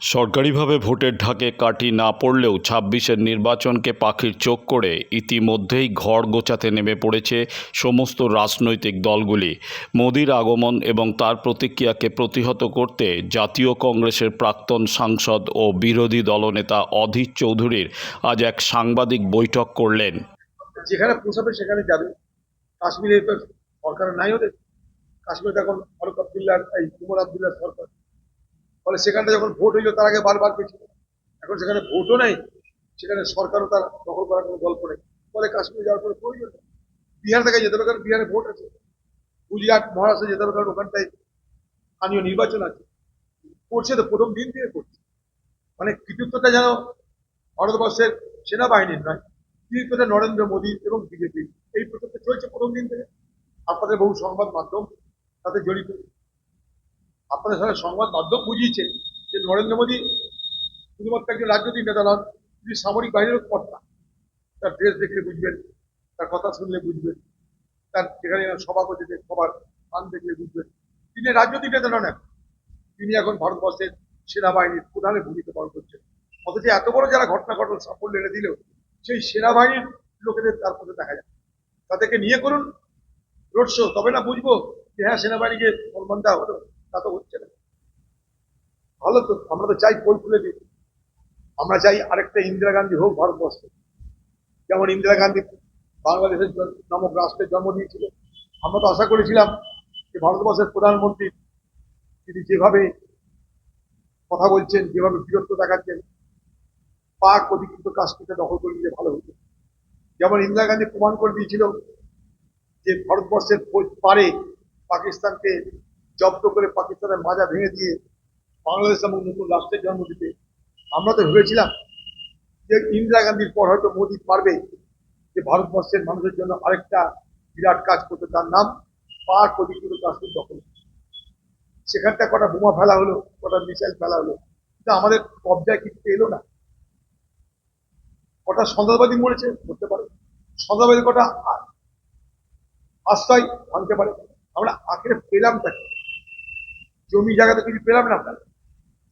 সরকারিভাবে ভোটের ঢাকে কাঠি না পড়লেও ছাব্বিশের নির্বাচনকে পাখির চোখ করে ইতিমধ্যেই ঘর গোছাতে নেমে পড়েছে সমস্ত রাজনৈতিক দলগুলি। মোদির আগমন এবং তার প্রতিক্রিয়াকে প্রতিহত করতে জাতীয় কংগ্রেসের প্রাক্তন সাংসদ ও বিরোধী দলনেতা অধীর চৌধুরীর আজ এক সাংবাদিক বৈঠক করলেন। যেখানে পোষাবে সেখানে যাবে। কাশ্মীরে তো সরকার নাই ওদের। কাশ্মীরে এখন ফারুক আবদুল্লাহ এই কুমর আবদুল্লাহ সরকার। ফলে সেখানটা যখন ভোট হইল, তার আগে বারবার পেয়েছিল এখন সেখানে ভোটও নেই, সেখানে সরকারও তার দখল করার কোনো গল্প নেই। ফলে কাশ্মীরে যাওয়ার কোনো প্রয়োজন বিহার থেকে যেতে হবে, কারণ বিহারে ভোট আছে। গুজরাট, মহারাষ্ট্রে যেতে হবে, কারণ ওখানটায় স্থানীয় নির্বাচন আছে। করছে তো, প্রথম দিন থেকে করছে। মানে কৃতিত্বটা যেন ভারতবর্ষের সেনাবাহিনীর নয়, কৃতিত্বটা নরেন্দ্র মোদী এবং বিজেপি এই প্রচেষ্টা চলছে প্রথম দিন থেকে। আপনাদের বহু সংবাদ মাধ্যম তাতে জড়িত। আপনাদের সাথে সংবাদ মাধ্যম বুঝিয়েছে যে নরেন্দ্র মোদী শুধুমাত্র একজন রাজনৈতিক নেতা নন, তিনি সামরিক বাহিনীর কর্তা। তার ড্রেস দেখলে বুঝবেন, তার কথা শুনলে বুঝবেন, তার যেখানে সভা করছে যে সবার স্থান দেখলে বুঝবেন। তিনি রাজনৈতিক নেতা নন এখন। তিনি এখন ভারতবর্ষের সেনাবাহিনীর প্রধানের ভূমিকা পালন করছেন। অথচ এত বড় যারা ঘটনা ঘটল, সাফল্য এনে দিলেও সেই সেনাবাহিনীর লোকেদের তার মধ্যে দেখা যায়। তাদেরকে নিয়ে করুন। রোড শো, তবে না বুঝব যে হ্যাঁ সেনাবাহিনীকে সম্মান দেওয়া হলো। তা তো হচ্ছে না। ভালো তো, আমরা তো চাই পোল খুলে দিই আমরা চাই আরেকটা ইন্দিরা গান্ধী হোক ভারতবর্ষে। যেমন ইন্দিরা গান্ধী বাংলাদেশের নামক রাষ্ট্রের জন্ম দিয়েছিল। আমরা তো আশা করেছিলাম যে ভারতবর্ষের প্রধানমন্ত্রী তিনি যেভাবে কথা বলছেন, যেভাবে বীরত্ব দেখাচ্ছেন, পাক অধিকৃত কাশ্মীরটা দখল করে নিলে ভালো হতো। যেমন ইন্দিরা গান্ধী প্রমাণ করে দিয়েছিল যে ভারতবর্ষের পারে পাকিস্তানকে জব্দ করে পাকিস্তানের মাজা ভেঙে দিয়ে বাংলাদেশ এবং নতুন রাষ্ট্রের জন্ম দিতে আমরা তো ভেবেছিলাম যে ইন্দিরা গান্ধীর পর হয়তো মোদী পারবে, যে ভারতবর্ষের মানুষের জন্য আরেকটা বিরাট কাজ করতে তার নাম পাক অধিকৃত কাশ্মীর দখল। সেখানটা কটা বোমা ফেলা হলো, কটা মিসাইল ফেলা হলো, কিন্তু আমাদের কবজায় কিছু এলো না। কটা সন্ত্রাসবাদী মরেছে করতে পারে। সন্ত্রাসবাদী কটা আশ্রয় ভাঙতে পারে। আমরা আখেরে পেলাম তাকে। জমি জায়গাতে কিছু পেলাম না আমরা।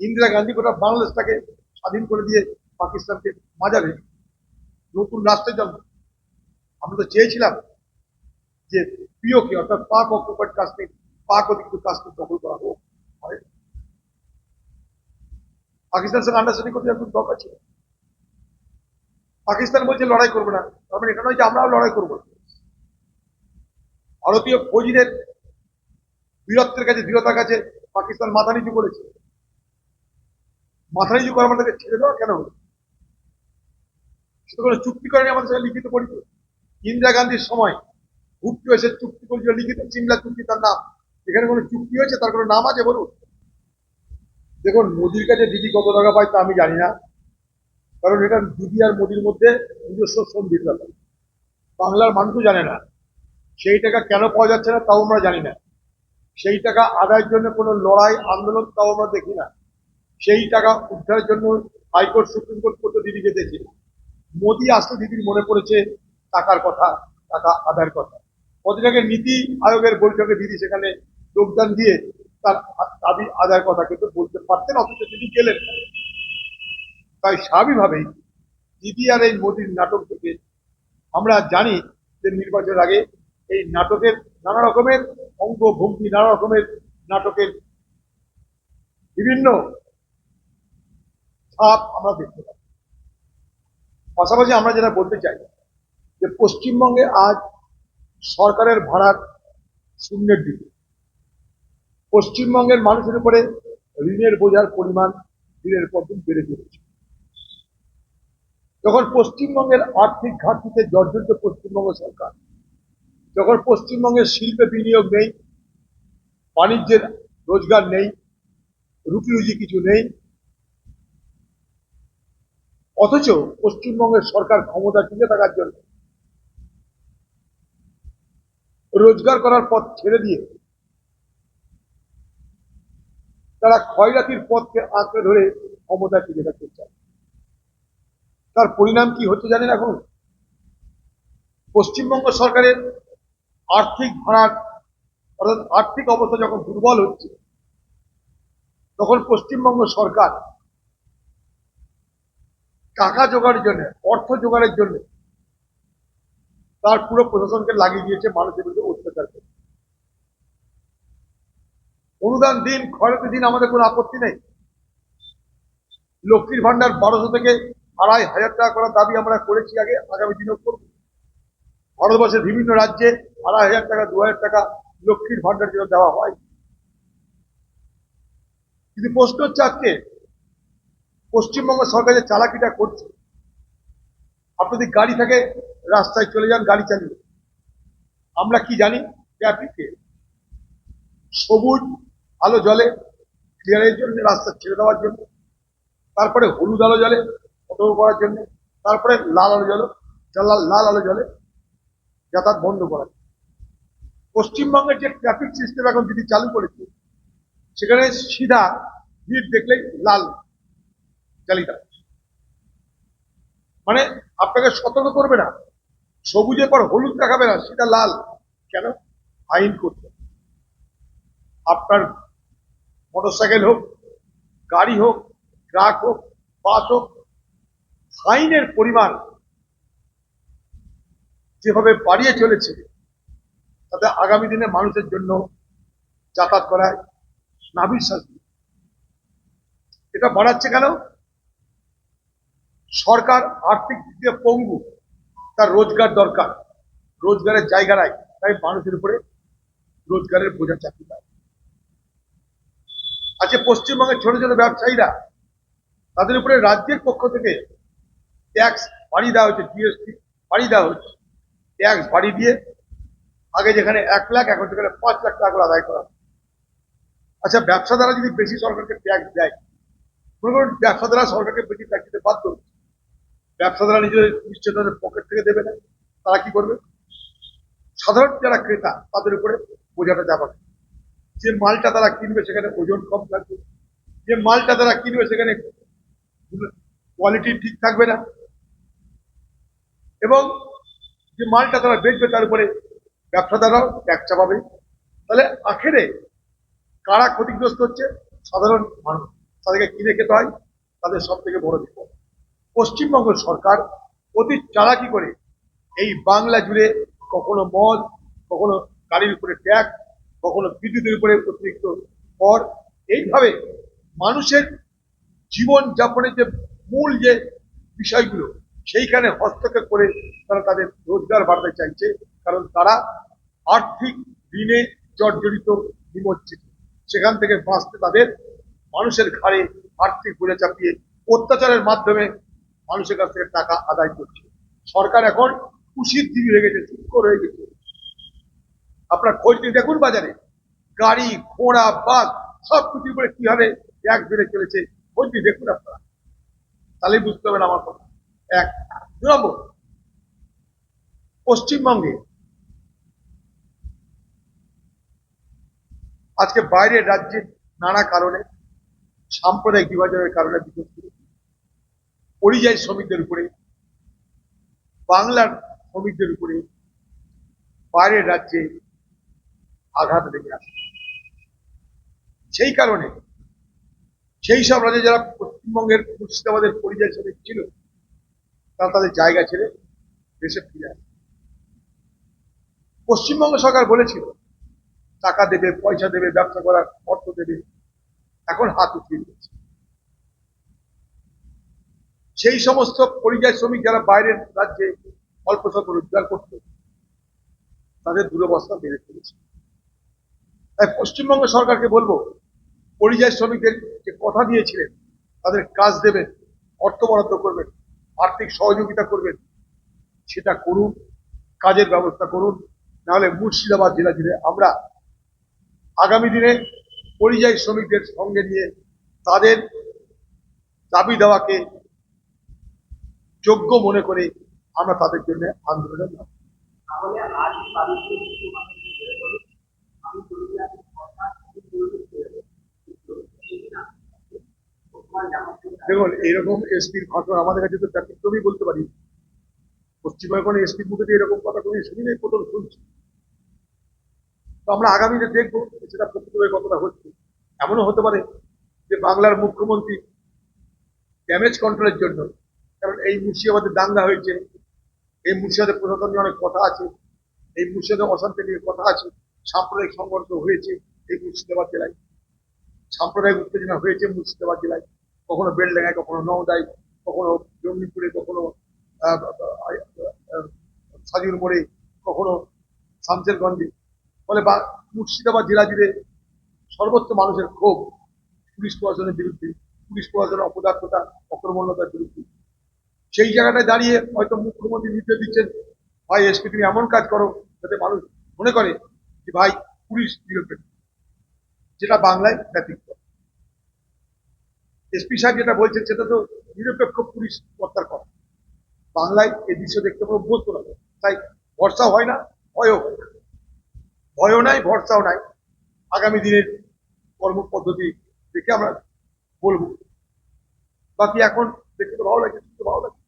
ইন্দিরা গান্ধী গোটা বাংলাদেশটাকে স্বাধীন করে দিয়ে পাকিস্তানকে মাজারে নতুন রাষ্ট্রের জন্য। আমরা তো চেয়েছিলাম যে প্রিয়কে অর্থাৎ পাক অকুপাইড কাশ্মীর পাক অধিকৃত কাশ্মীর দখল করা হোক। পাকিস্তানের সঙ্গে আন্ডারস্ট্যান্ডিং করতে এখন দরকার ছিল পাকিস্তান বলছে লড়াই করবে না। তার মানে এটা নয় যে আমরাও লড়াই করব। ভারতীয় ফৌজিদের বীরত্বের কাছে, দৃঢ়তার কাছে পাকিস্তান মাথা নিচু করেছে। মাথা নিচু করা আমাদেরকে ছেড়ে দেওয়া কেন হলো? সেটা কোনো চুক্তি করেনি আমাদের সাথে লিখিত পরিচয়। ইন্দিরা গান্ধীর সময় ভুট্টো এসে চুক্তি করেছিল, লিখিত চিমলা চুক্তি তার নাম। এখানে কোনো চুক্তি হয়েছে? তার কোনো নাম আছে বলুন? দেখুন, মোদির কাছে দিদি কত টাকা পায় তা আমি জানি না। কারণ এটা দিদি আর মোদির মধ্যে নিজস্ব সন্ধির ব্যাপার বাংলার মানুষও জানে না। সেই টাকা কেন পাওয়া যাচ্ছে না, তাও আমরা জানি না। সেই টাকা আদায়ের জন্য কোনো লড়াই, আন্দোলন তাও আমরা দেখি না। সেই টাকা উদ্ধারের জন্য হাইকোর্ট, সুপ্রিম কোর্ট পর্যন্ত দিদি যেতেছিল মোদি আসলে দিদির মনে পড়েছে টাকার কথা, টাকা আদায়ের কথা। কদিন নীতি আয়োগের বৈঠকে দিদি সেখানে যোগদান দিয়ে তার দাবি আদায়ের কথা কিন্তু বলতে পারতেন, অথচ দিদি গেলেন তাই স্বাভাবিকভাবেই দিদি আর এই মোদির নাটক থেকে আমরা জানি যে নির্বাচনের আগে এই নাটকের নানা রকমের অঙ্গ ভঙ্গি নানা রকমের নাটকের বিভিন্ন ছাপ আমরা দেখতে পাই। পাশাপাশি আমরা যেটা বলতে চাই, যে পশ্চিমবঙ্গে আজ সরকারের ভাড়ার শূন্যের দিকে। পশ্চিমবঙ্গের মানুষের উপরে ঋণের বোঝার পরিমাণ দিনের পর দিন বেড়ে চলেছে। যখন পশ্চিমবঙ্গের আর্থিক ঘাটতিতে জর্জরিত পশ্চিমবঙ্গ সরকার যখন পশ্চিমবঙ্গের শিল্পে বিনিয়োগ নেই, বাণিজ্যের রোজগার নেই, রুটি রুজি কিছু নেই, অথচ পশ্চিমবঙ্গের সরকার ক্ষমতা টিকে থাকার জন্য রোজগার করার পথ ছেড়ে দিয়ে তারা ক্ষয়রাতির পথকে আঁকড়ে ধরে ক্ষমতা টিকে থাকতে চায়। তার পরিণাম কি হচ্ছে জানেন এখন? পশ্চিমবঙ্গ সরকারের আর্থিক ভাড়ার অর্থাৎ আর্থিক অবস্থা যখন দুর্বল হচ্ছে, তখন পশ্চিমবঙ্গ সরকার টাকা জোগাড়ের জন্য, অর্থ জোগাড়ের জন্য তার পুরো প্রশাসনকে লাগিয়ে দিয়েছে মানুষের বিরুদ্ধে অত্যাচার করে। অনুদান দিন খরচের দিন আমাদের কোনো আপত্তি নেই। লক্ষ্মীর ভান্ডার বারোশো থেকে আড়াই হাজার টাকা করার দাবি আমরা করেছি আগে, আগামী দিনেও করব। ভারতবর্ষের বিভিন্ন রাজ্যে আড়াই হাজার টাকা, দু হাজার টাকা লক্ষ্মীর ভান্ডার জন্য দেওয়া হয়। কিন্তু প্রশ্ন হচ্ছে আজকে, পশ্চিমবঙ্গ সরকার যে চালাকিটা করছে, আপনি যদি গাড়ি থাকে, রাস্তায় চলে যান, গাড়ি চালিয়ে আমরা কি জানি? ট্রাফিকে সবুজ আলো জলে, ক্লিয়ারের জন্য, রাস্তা ছেড়ে দেওয়ার জন্য, তারপরে হলুদ আলো জলে অটো করার জন্য, তারপরে লাল আলো জলে, লাল আলো জলে যাতায়াত বন্ধ জন্য। পশ্চিমবঙ্গের যে ট্রাফিক সিস্টেম এখন যদি চালু করেছে, সেখানে সিধা ভিড় দেখলেই লাল চালিত মানে আপনাকে সতর্ক করবে না। সবুজের পর হলুদ দেখাবে না সেটা লাল। কেন? আইন করতে আপনার মোটরসাইকেল হোক, গাড়ি হোক, ট্রাক হোক, বাস হোক, ফাইনের পরিমাণ যেভাবে বাড়িয়ে চলেছে, তাতে আগামী দিনে মানুষের জন্য যাতায়াত করায় নাবির শাস্তি। এটা বাড়াচ্ছে কেন? সরকার আর্থিক দিক দিয়ে পঙ্গু, তার রোজগার দরকার। রোজগারের জায়গা নাই, তাই মানুষের উপরে রোজগারের বোঝা চাকরি দেয়। আজকে পশ্চিমবঙ্গের ছোট ছোট ব্যবসায়ীরা তাদের উপরে রাজ্যের পক্ষ থেকে ট্যাক্স বাড়িয়ে দেওয়া হচ্ছে জিএসটি বাড়িয়ে দেওয়া হচ্ছে ট্যাক্স বাড়িয়ে দিয়ে আগে যেখানে এক লাখ, এখন সেখানে পাঁচ লাখ টাকা করে আদায় করা। আচ্ছা ব্যবসাদারা যদি বেশি সরকারকে ট্যাক্স দেয়, মনে করুন ব্যবসাদারা সরকারকে বেশি ট্যাক্স দিতে বাধ্য হচ্ছে ব্যবসাদারা নিজেদের নিশ্চয় পকেট থেকে দেবে না, তারা কি করবে সাধারণ যারা ক্রেতা, তাদের উপরে বোঝাটা যাবে। যে মালটা তারা কিনবে, সেখানে ওজন কম থাকবে যে মালটা তারা কিনবে, সেখানে কোয়ালিটি ঠিক থাকবে না এবং যে মালটা তারা বেচবে তার উপরে ব্যবসাদাররাও ট্যাক্স চাপাবে। তাহলে আখেরে কারা ক্ষতিগ্রস্ত হচ্ছে? সাধারণ মানুষ। তাদেরকে কিনে খেতে হয়, তাদের সব থেকে বড় বিপদ। পশ্চিমবঙ্গ সরকার অতি চালাকি করে এই বাংলা জুড়ে কখনো মদ, কখনো গাড়ির উপরে ট্যাক্স, কখনো বিদ্যুতের উপরে অতিরিক্ত কর। এইভাবে মানুষের জীবন যাপনের যে মূল যে বিষয়গুলো সেইখানে হস্তক্ষেপ করে তারা তাদের রোজগার বাড়তে চাইছে, কারণ তারা আর্থিক ঋণে জর্জরিত নিমজ্জিত। সেখান থেকে বাঁচতে তাদের মানুষের ঘাড়ে আর্থিক বোঝা চাপিয়ে অত্যাচারের মাধ্যমে মানুষের কাছ থেকে টাকা আদায় করছে। সরকার এখন খুশির দিবি হয়ে গেছে, চুপ হয়ে গেছে। আপনার খোঁজ নিয়ে দেখুন বাজারে। গাড়ি, ঘোড়া বাস সব কিছুর উপরে কীভাবে এক বেড়ে চলেছে, খোঁজ নিয়ে দেখুন আপনারা। তাহলেই বুঝতে পারবেন আমার কথা। এক। নম্বর, পশ্চিমবঙ্গে আজকে বাইরের রাজ্যে নানা কারণে, সাম্প্রদায়িক বিভাজনের কারণে বিশেষ করে পরিযায়ী শ্রমিকদের উপরে, বাংলার শ্রমিকদের উপরে বাইরের রাজ্যে আঘাত লেগে আসে। সেই কারণে, সেই সব রাজ্যে যারা পশ্চিমবঙ্গের মুর্শিদাবাদের পরিযায়ী শ্রমিক ছিল তারা তাদের জায়গা ছেড়ে দেশে ফিরে আসে। পশ্চিমবঙ্গ সরকার বলেছিল, টাকা দেবে, পয়সা দেবে, ব্যবসা করার অর্থ দেবে। এখন হাত উঠিয়ে দিয়েছে। সেই সমস্ত পরিযায়ী শ্রমিক যারা বাইরের রাজ্যে অল্প স্বল্প রোজগার করত, তাদের দুরবস্থা বেড়ে চলেছে। তাই পশ্চিমবঙ্গ সরকারকে বলব, পরিযায়ী শ্রমিকদের যে কথা দিয়েছিলেন, তাদের কাজ দেবেন, অর্থ বরাদ্দ করবেন আর্থিক সহযোগিতা করবেন, সেটা করুন, কাজের ব্যবস্থা করুন, নাহলে মুর্শিদাবাদ জেলা জুড়ে আমরা আগামী দিনে পরিযায়ী শ্রমিকদের সঙ্গে নিয়ে তাদের দাবি দেওয়াকে যোগ্য মনে করে আমরা তাদের জন্য আন্দোলনে নামব। তাহলে আজ বাড়িতে কিছু মানুষ বের হলো, আমি চলে যাচ্ছি কথা আমি চলে যেতে সেদিন আসছে দেখুন এইরকম এসপির ঘটনা আমাদের কাছে তো ব্যতিক্রমই বলতে পারি। পশ্চিমবঙ্গে কোনো এসপির মুখে এরকম কথা কোনো শুনি নেই, প্রথম শুনছি। তো আমরা আগামীতে দেখব সেটা প্রকৃতভাবে কতটা হচ্ছে। এমনও হতে পারে যে বাংলার মুখ্যমন্ত্রী ড্যামেজ কন্ট্রোলের জন্য, কারণ এই মুর্শিদাবাদে দাঙ্গা হয়েছে, এই মুর্শিদাবাদের প্রশাসন নিয়ে অনেক কথা আছে, এই মুর্শিদাবাদের অশান্তি নিয়ে কথা আছে, সাম্প্রদায়িক সংঘর্ষ হয়েছে এই মুর্শিদাবাদ জেলায়। সাম্প্রদায়িক উত্তেজনা হয়েছে মুর্শিদাবাদ জেলায়। কখনো বেলডাঙ্গায় কখনো নওদায় কখনো জঙ্গিপুরে কখনো সাজুর মোড়ে কখনো শামসেরগঞ্জে। ফলে বা, মুর্শিদাবাদ জেলা জুড়ে সর্বত্র মানুষের ক্ষোভ, পুলিশ প্রশাসনের বিরুদ্ধে, পুলিশ প্রশাসনের অপদার্থতা, অকর্মণ্যতার বিরুদ্ধে। সেই জায়গাটায় দাঁড়িয়ে হয়তো মুখ্যমন্ত্রী নির্দেশ দিচ্ছেন, ভাই এসপি তুমি এমন কাজ করো যাতে মানুষ মনে করে যে, ভাই, পুলিশ নিরপেক্ষ যেটা বাংলায় ব্যতিক্রম। এসপি সাহেব যেটা বলছেন সেটা তো নিরপেক্ষ পুলিশ কর্তার কথা। বাংলায় এই দৃশ্য দেখতে আমরা অভ্যস্ত না তাই ভরসা হয় না ভয়ও হয় না। ভয়ও নাই ভরসাও নাই। আগামী দিনের কর্ম পদ্ধতি দেখে আমরা বলব। বাকি এখন দেখতে তো ভালো লাগে শুনতে ভালো লাগে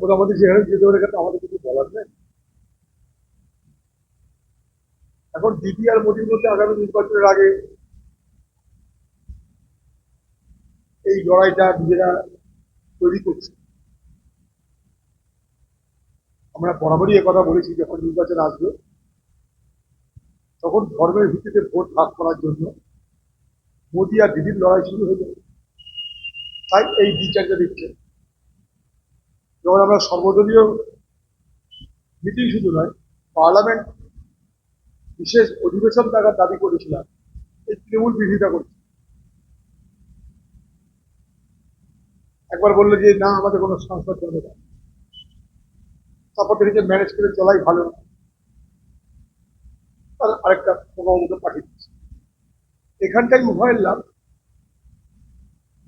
প্রধানমন্ত্রী যেখানে যেতে পারে আমাদের কিছু বলার নেই। এখন দিদি আর মোদীর মধ্যে আগামী নির্বাচনের আগে এই লড়াইটা নিজেরা তৈরি করছে। আমরা বরাবরই কথা বলেছি, যখন নির্বাচন আসবে, তখন ধর্মের ভিত্তিতে ভোট ভাগ করার জন্য মোদী আর দিদির লড়াই শুরু হয়ে যাবে তাই এই বিচারটা দিচ্ছে যেমন আমরা সর্বদলীয় মিটিং শুধু নয়, পার্লামেন্ট বিশেষ অধিবেশন থাকার দাবি করেছিলাম এই তৃণমূল বিরোধিতা করছে। একবার বলল যে, না, আমাদের কোনো সংসদ চলবে না। তারপর ম্যানেজ করে চলাই ভালো তার আরেকটা প্রভাবকে পাঠিয়ে দিচ্ছে এখানটাই উভয়ের লাভ।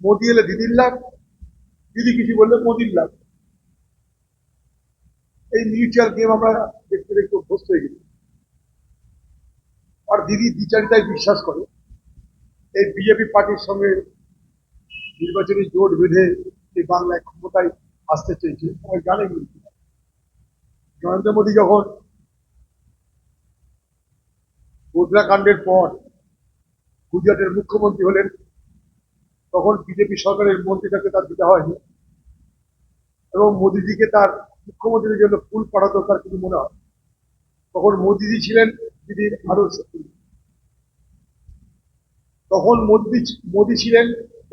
মোদি এলে দিদির লাভ। দিদি কিছু বললে মোদির লাভ। এই মিউচুয়াল গেম আমরা দেখতে দেখতে অভ্যস্ত হয়ে গেছি। আর দিদি বিচারিতায় বিশ্বাস করে, এই বিজেপি পার্টির সঙ্গে নির্বাচনী জোট বেঁধে এই বাংলায় ক্ষমতায় আসতে চেয়েছে সবাই জানে নরেন্দ্র মোদী যখন গোদরা কাণ্ডের পর গুজরাটের মুখ্যমন্ত্রী হলেন, তখন বিজেপি সরকারের মন্ত্রী তাকে তার দিতে হয়নি এবং মোদিজিকে তার মুখ্যমন্ত্রীর জন্য ফুল পাঠাতো তার কিছু মনে হয়। তখন মোদিজি ছিলেন দিদির আদর্শ। তখন মোদি মোদি ছিলেন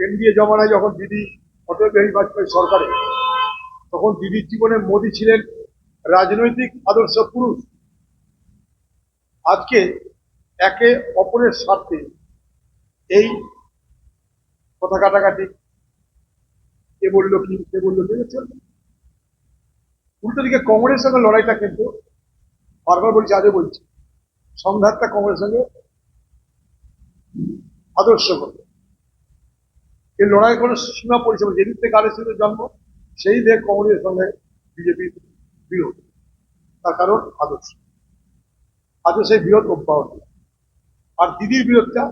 এনডিএ জমানায় যখন দিদি অটল বিহারী বাজপেয়ী সরকারে, তখন দিদির জীবনে মোদি ছিলেন রাজনৈতিক আদর্শ পুরুষ আজকে একে অপরের স্বার্থে এই কথা কাটাকাটি কে বলল কি কে বলল মেনে চলবে উল্টো দিকে কংগ্রেসের সঙ্গে লড়াইটা কিন্তু বারবার বলছি, আজও বলছি সংঘাতটা কংগ্রেসের সঙ্গে আদর্শ করবে। এই লড়াই কোনো সীমা পরিষেবা যেদিন থেকে আলোচনার জন্ম, সেই দেখ কংগ্রেসের সঙ্গে বিজেপির বিরোধ। তার কারণ আদর্শ। আজও সেই বিরোধ অব্যাহত। আর দিদির বিরোধটা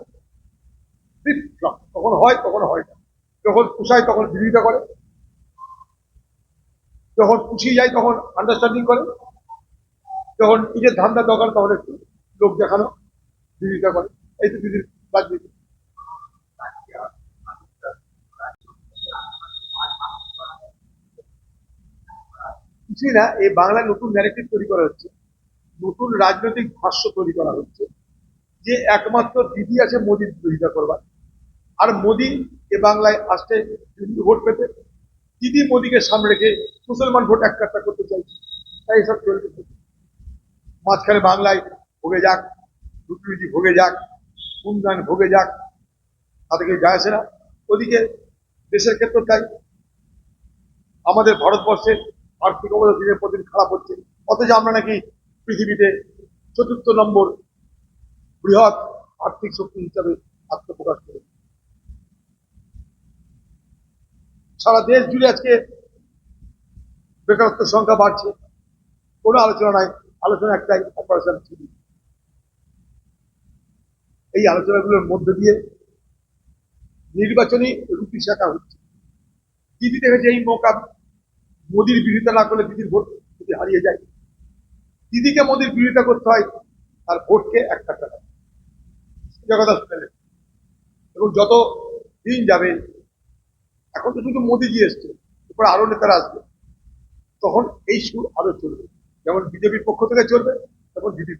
তখন হয় তখন হয় না। যখন পুষায়, তখন বিরোধিতা করে। যখন পুষিয়ে যায়, তখন আন্ডারস্ট্যান্ডিং করে। যখন নিজের ধান্দা দরকার, তখন একটু লোক দেখানো বিরোধিতা করে এই তো দিদির রাজনীতি কিছুই না, এই বাংলায় নতুন ন্যারেটিভ তৈরি করা হচ্ছে, নতুন রাজনৈতিক ভাষ্য তৈরি করা হচ্ছে, যে একমাত্র দিদি আছে মোদির বিরোধিতা করবার। আর মোদি এ বাংলায় আসতে ভোট পেতে। দিদি মোদিকে সামনে রেখে মুসলমান ভোট এক করতে চাইছে, তাই এসব চলতে মাঝখানে বাংলায় ভোগে যাক, রুটি ভোগে যাক উন্নয়ন ভোগে যাক, তাদেরকে যায় আসে না। ওদিকে দেশের ক্ষেত্রে তাই। আমাদের ভারতবর্ষের আর্থিক অবস্থা দিনের পর দিন খারাপ হচ্ছে। অথচ আমরা নাকি পৃথিবীতে চতুর্থ নম্বর বৃহৎ আর্থিক শক্তি হিসাবে আত্মপ্রকাশ করে। সারা দেশ জুড়ে আজকে বেকারত্বের সংখ্যা বাড়ছে। কোনো আলোচনা নাই, আলোচনা একটাই অপারেশন থ্রি এই আলোচনাগুলোর মধ্য দিয়ে নির্বাচনী রুটি শাখা হচ্ছে। দিদি দেখেছে এই মৌকা মোদির বিরোধিতা না করলে দিদির ভোট যদি হারিয়ে যায়। দিদিকে মোদির বিরোধিতা করতে হয়, তার ভোটকে এক টাকা শুনে এবং যত দিন যাবে, এখন তো শুধু মোদিজি এসছে, এরপর আরও নেতারা আসবে, তখন এই সুর আরও চলবে। যেমন বিজেপির পক্ষ থেকে চলবে তখন দিদির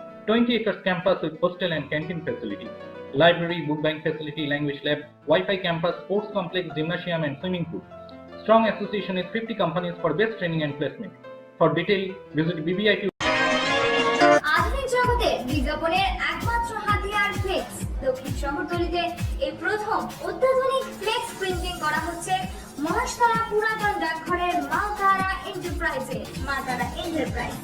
20 acres campus with hostel and canteen facility, library, book bank facility, language lab, Wi-Fi campus, sports complex, gymnasium, and swimming pool. Strong association with 50 companies for best training and placement. For detail, visit BBIT করা হচ্ছে মহাশতলা পুরাতন ডাকঘরের এন্টারপ্রাইজে enterprise